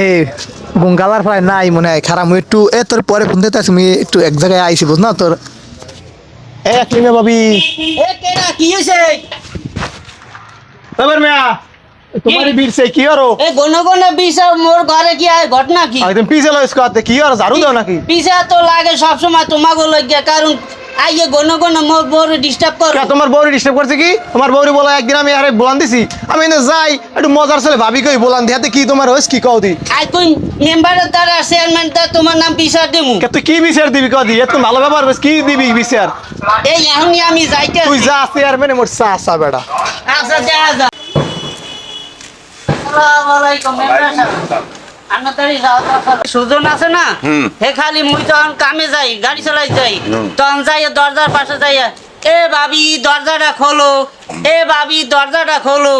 এই গঙ্গালার প্রায় নাই মনে হয় খারাপ। মুই একটু এ তোর পরে ফোন দিতে আমি একটু এক জায়গায় আইছি বুঝ না তোর? এ ক্লিমে ভাবি? এ কেডা কি হইছে? এবার মিয়া তোমার বীরছে কি আরও এ গন গন বিষা মোর ঘরে কি আয় ঘটনা কি? একদম পিছে লইস কাতে কি আর ঝাড়ু দাও নাকি? পিসা তো লাগে সব সময় তোমাকে লাগিয়া কারণ আইয়ে গন গন মোর মোর ডিস্টার্ব কর। তোমার বউরি ডিস্টার্ব করছে কি? তোমার বউরি বলা একদিন আমি আরে বলান দিছি। আমি এনে যাই একটু মজার ছেলে ভাবি কই বলান দিহাতে কি তোমার হইস কি কও দি? আই কোন মেম্বারের দ্বারা চেয়ারম্যান তা তোমার নাম বিচার দেমু? কে তুই কি বিচার দিবি কও দি? এত ভালো ব্যাপার বেশ কি দিবি বিচার? এই এখনই আমি যাইতে তুই যা চেয়ারম্যানে মোর চা চা বেড়া আচ্ছা যা আসসালামু আলাইকুম মেম্বার সাহেব। সুজন আছে না? হে খালি মুই তখন কামে যাই গাড়ি চালাই যাই। তখন যাই দরজার পাশে যাই এ ভাবি দরজাটা খোলো। এ ভাবি দরজাটা খোলো।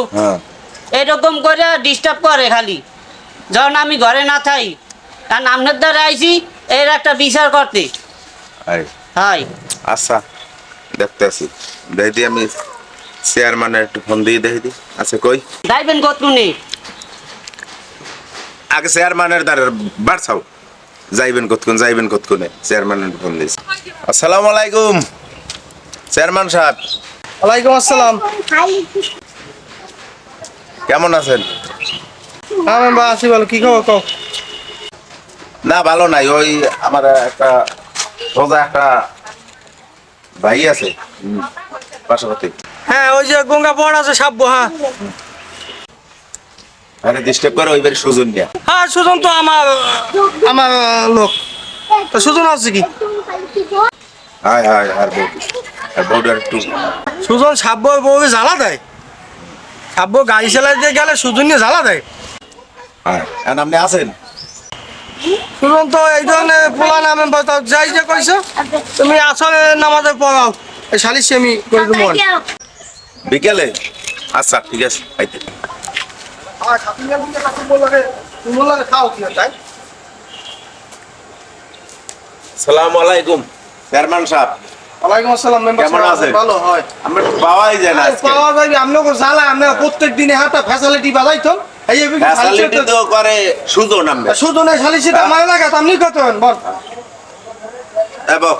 এরকম করে ডিস্টার্ব করে খালি। যখন আমি ঘরে না থাই কারণ আপনার দ্বারা আইছি এর একটা বিচার করতে। হয়। আচ্ছা দেখতে আছি। দেখি আমি চেয়ারম্যানের একটু ফোন দিয়ে দেখি আচ্ছা কই? যাইবেন কতক্ষণে আগে চেয়ারম্যানের দ্বারা বাড়ছাও। যাইবেন কতক্ষণ যাইবেন কতক্ষণে চেয়ারম্যানের ফোন দিয়েছি। আসসালামু আলাইকুম চেয়ারম্যান সাহেব। ওয়ালাইকুম আসসালাম। কেমন আছেন? হ্যাঁ মেম্বার আছি বলো কি খবর কও? না ভালো নাই। ওই আমার একটা সোজা একটা ভাই আছে পাশাপাশি হ্যাঁ ওই যে গঙ্গা পড় আছে সাব্য হ্যাঁ। আরে ডিস্টার্ব করে ওইবারে সুজন নিয়া। হ্যাঁ সুজন তো আমার আমার লোক। তা সুজন আছে কি? হায় হায় আর বউটি আর বউটার একটু সুজন সাব্য বউকে জ্বালা দেয়। সাব্য গাড়ি চালাইতে গেলে সুজন নিয়ে জ্বালা দেয়। হ্যাঁ আর আপনি আছেন? সুজন তো এই ধরনের পোলা নামে যাই যে কইছো তুমি আসলে নামাজে পড়াও। এই সালিশ আমি করে দেবো বিকেলে? আচ্ছা ঠিক আছে আইতে। সালাম আলাইকুম চেয়ারম্যান সাহেব। ওয়ালাইকুম আসসালাম মেম্বার কেমন আছেন? ভালো হয়। আমরা পাওয়াই যায় না আজকে। পাওয়া যাবে আপনাকে জ্বালা আপনারা প্রত্যেক দিনে হাতে ফ্যাসিলিটি বাজাইতো এই যে ফ্যাসিলিটি তো করে সুজন নামবে। সুজনের সালিশিটা মানে লাগা আপনি কত বল। এবং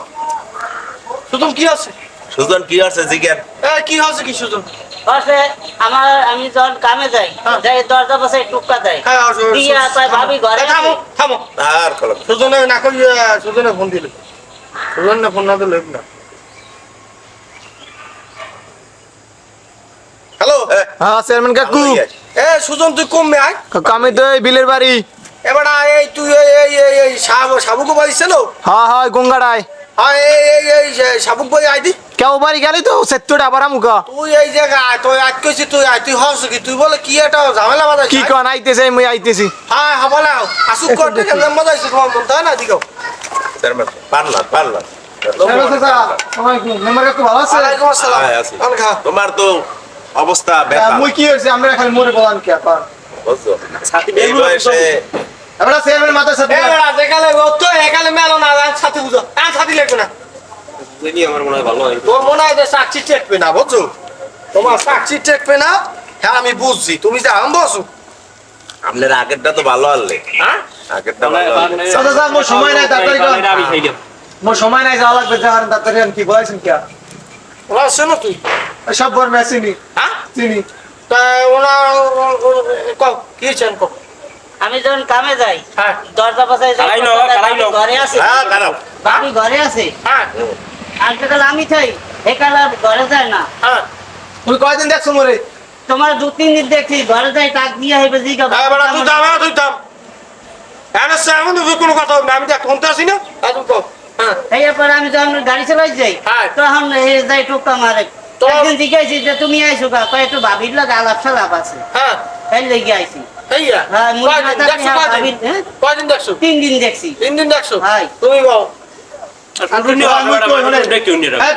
সুজন কি আছে? সুজন কি আছে জিজ্ঞান এ কি হচ্ছে কি সুজন? বসে আমার আমি যখন কামে যাই যাই দরজা বসে টুকা দেয়। হ্যাঁ, দিয়া। কয় ভাবি ঘরে এ, থামো থামো। আর কলম। সুজনে না কই সুজনে ফোন দিলে। সুজনে ফোন না দিলে না। হ্যালো? হ্যাঁ চেয়ারম্যান কাকু। এ সুজন তুই কমবে আয়। কাকু আমি তো এই বিলের বাড়ি। এবার আয়, এই তুই এই এই এই এই সাবু সাবুকো বাড়ি ছিল? হ্যাঁ হ্যাঁ গঙ্গাড়ায় হ্যাঁ এই এই এই যে সাবুক বাড়ি আই দি। কেউ বাড়ি গেলি তো? সেত্তরটা আবার আমুকা তুই এই তুই আজ কইছি তুই আয় তুই হস কি? তুই বলে কি ঝামেলা বাজাই কি কন আইতেছে মুই আইতেছি। হ্যাঁ হ্যাঁ বলে আসুক করতে কেমন বাজাইছে তোমার মন তাই না তো অবস্থা বেকার। মুই কি হয়েছে? আমরা খালি মরে বলান কি আপা এই বয়সে আমরা চেয়ারম্যান মাথার সাথে এ বেড়া যেকালে তো একালে মেলো না আর সাথে বুঝো আর সাথে লাগবে না। আমার মনে হয় ভালো হয়। তোর মনে হয় যে সাক্ষী টেকবে না বুঝছ? তোমার সাক্ষী টেকবে না? হ্যাঁ আমি বুঝছি তুমি যে আম বসু। আপনার আগেরটা তো ভালো আনলে। হ্যাঁ? আগেরটা ভালো আনলে। আচ্ছা স্যার মোর সময় নাই তাড়াতাড়ি কর। মোর সময় নাই যাওয়া লাগবে যাওয়ার তাড়াতাড়ি আন কি বলেছেন কি? ওরা শোনো তুই সব বর মেসিনি হ্যাঁ? চিনি। তা ওনা কও কি চান কও আমি যখন কামে যাই হ্যাঁ। দরজা বসে কারাই নাও, কারাই নাও। ঘরে আছে। হ্যাঁ ভাবি ঘরে আছে। হ্যাঁ। আজকাল আমি থাই একাল আর ঘরে যায় না। হ্যাঁ। তুই কয়দিন দেখছ মোরে? তোমার দু তিন দিন দেখছি ঘরে যাই টাক দিয়ে হইবে জিগা তুই দাম তুই দাম এনে কোনো কথা হবে না। আমি দেখ শুনতে আসি না। আর তুমি হ্যাঁ। এরপর আমি যখন গাড়ি চালাই যাই হ্যাঁ। তখন এই যাই টুকা মারে। তো- একদিন জিজ্ঞাসি যে তুমি আইসো কয় একটু ভাবির লোক আলাপ সালাপ আছে। হ্যাঁ। তাই লেগে আইছি। হ্যাঁ, হ্যাঁ? কয়দিন দেখছ? তিন দিন দেখছি। তিন দিন দেখছ? তুমি কও। হ্যাঁ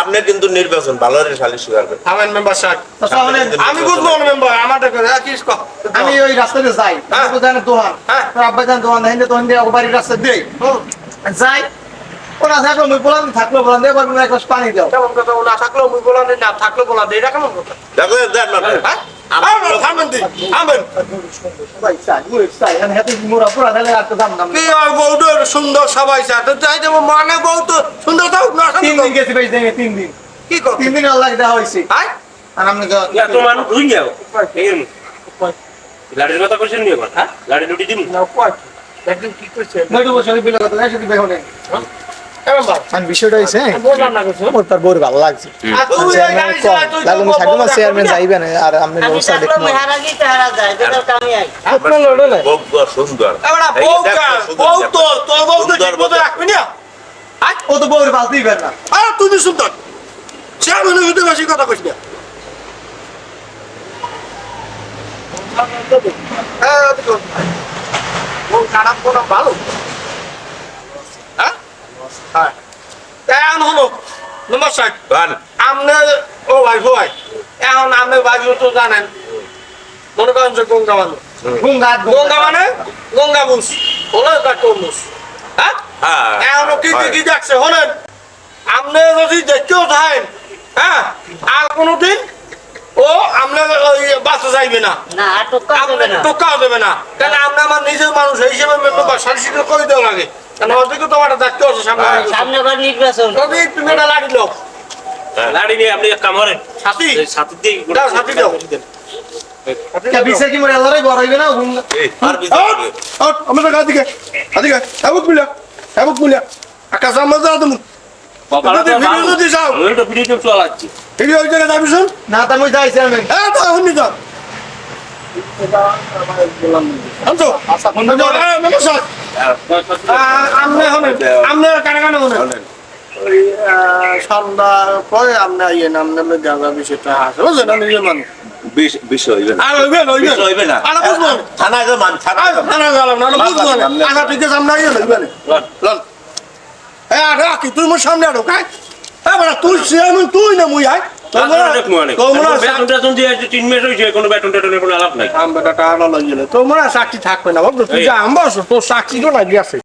আপনি কিন্তু নির্বাচন ভালো রে সালিশ সুগার করে মেম্বার স্যার। আমি বুঝব মেম্বার আমাদের করে। কি আমি ওই রাস্তাতে যাই। হ্যাঁ। দোহান। হ্যাঁ। আব্বা জান দোহান দেন তো হিন্দে বাড়ির রাস্তা দেই যাই। ওরা থাকল মুই বলান থাকল বলান দে এবার এক গ্লাস পানি দাও। কেমন কথা না থাকলেও মুই বলা নেই না থাকলেও বলা দেই এটা কেমন কথা? দেখো হ্যাঁ? দি কি আর বউটো সুন্দর সবাই চা তো চাই দেবো মানে বউ তো সুন্দর না তিন দিন গেছি ভাই তিন দিন। কি তিন দিন আল্লাহ দেওয়া হয়েছে। আর আপনি তো মানুষ ধুই যাও লাড়ির কথা করছেন নি এখন হ্যাঁ? লাড়ি লুটি দিন দেখুন কি করছে বছর কথা নাই সেটি আমি বিষয়টা হইছে বললাম না কিছু মোর তার বউর ভালো লাগছে। আর তুই এই চেয়ারম্যান। যাইবেন আর আপনি আমি ব্যবস্থা দেখুন বউ সুন্দর আরে চেয়ারম্যানের সাথে বেশি কথা কইস না। হ্যাঁ, ভালো। হ্যাঁ। এখন হলো নমস্কার। বান, আমনে ও ভাই ভাই এখন আপনি ভাবি তো জানেন। মনে করেন যে গঙ্গা মানুষ গুঙ্গা গঙ্গা মানে গঙ্গা বুস। হলো এটা তরমুজ হ্যাঁ? হ্যাঁ, এখন কি কি দেখছে শোনেন। আপনি যদি দেখতেও থাকেন হ্যাঁ আর কোনোদিন ও আপনার ওই বাচ্চা যাইবে না। টোকাও দেবে না। কারণ আপনি আমার নিজের মানুষ হিসেবে মেম্বার করে দেওয়া লাগে? বড় হইবে না? গুঙ্গা এই, আর বিজয় আউট, আউট, আমাদের গা দিকে আদিকে এবুক মিলা এবুক মিলা আকাশ আমরা যা তুমি। কপালে তো ভিডিও ভালো। যদি যাও। আমি সন্ধ্যার পরে বিষয়টা আছে। বুঝলেন নিজের মানুষ। হইবে না। থানায় মান, থানায় গেলাম না। বুঝব। না, সামনে লন এ আর রাখি তুই মোর সামনে আরও কাই তুই চেয়ারম্যান তুই না মুই আই তোর সাক্ষী থাকবে না বাবু তুই যা আম বস তোর চাকরিও লাগি আছে